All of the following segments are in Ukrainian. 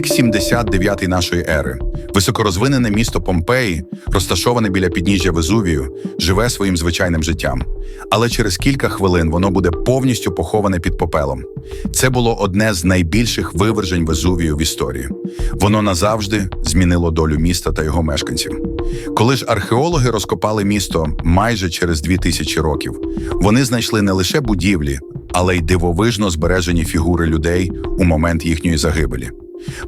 79 нашої ери. Високорозвинене місто Помпеї, розташоване біля підніжжя Везувію, живе своїм звичайним життям. Але через кілька хвилин воно буде повністю поховане під попелом. Це було одне з найбільших вивержень Везувію в історії. Воно назавжди змінило долю міста та його мешканців. Коли ж археологи розкопали місто майже через 2000 років, вони знайшли не лише будівлі, але й дивовижно збережені фігури людей у момент їхньої загибелі.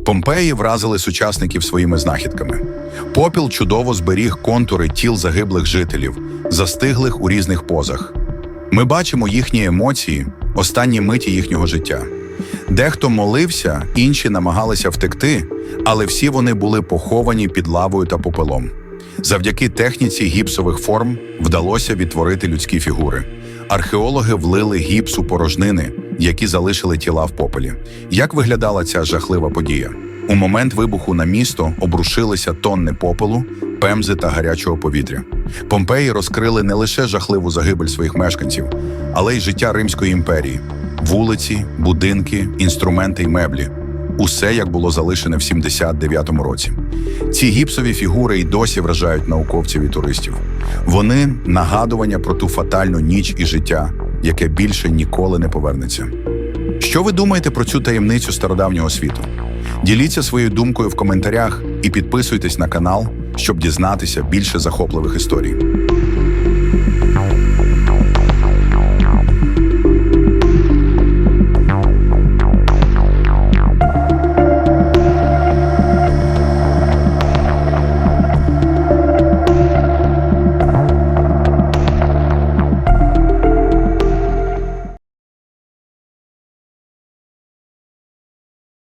Помпеї вразили сучасників своїми знахідками. Попіл чудово зберіг контури тіл загиблих жителів, застиглих у різних позах. Ми бачимо їхні емоції, останні миті їхнього життя. Дехто молився, інші намагалися втекти, але всі вони були поховані під лавою та попелом. Завдяки техніці гіпсових форм вдалося відтворити людські фігури. Археологи влили гіпс у порожнини, які залишили тіла в попелі. Як виглядала ця жахлива подія? У момент вибуху на місто обрушилися тонни попелу, пемзи та гарячого повітря. Помпеї розкрили не лише жахливу загибель своїх мешканців, але й життя Римської імперії: вулиці, будинки, інструменти й меблі. Усе як було залишене в 79-му році. Ці гіпсові фігури й досі вражають науковців і туристів. Вони нагадування про ту фатальну ніч і життя, яке більше ніколи не повернеться. Що ви думаєте про цю таємницю стародавнього світу? Діліться своєю думкою в коментарях і підписуйтесь на канал, щоб дізнатися більше захопливих історій.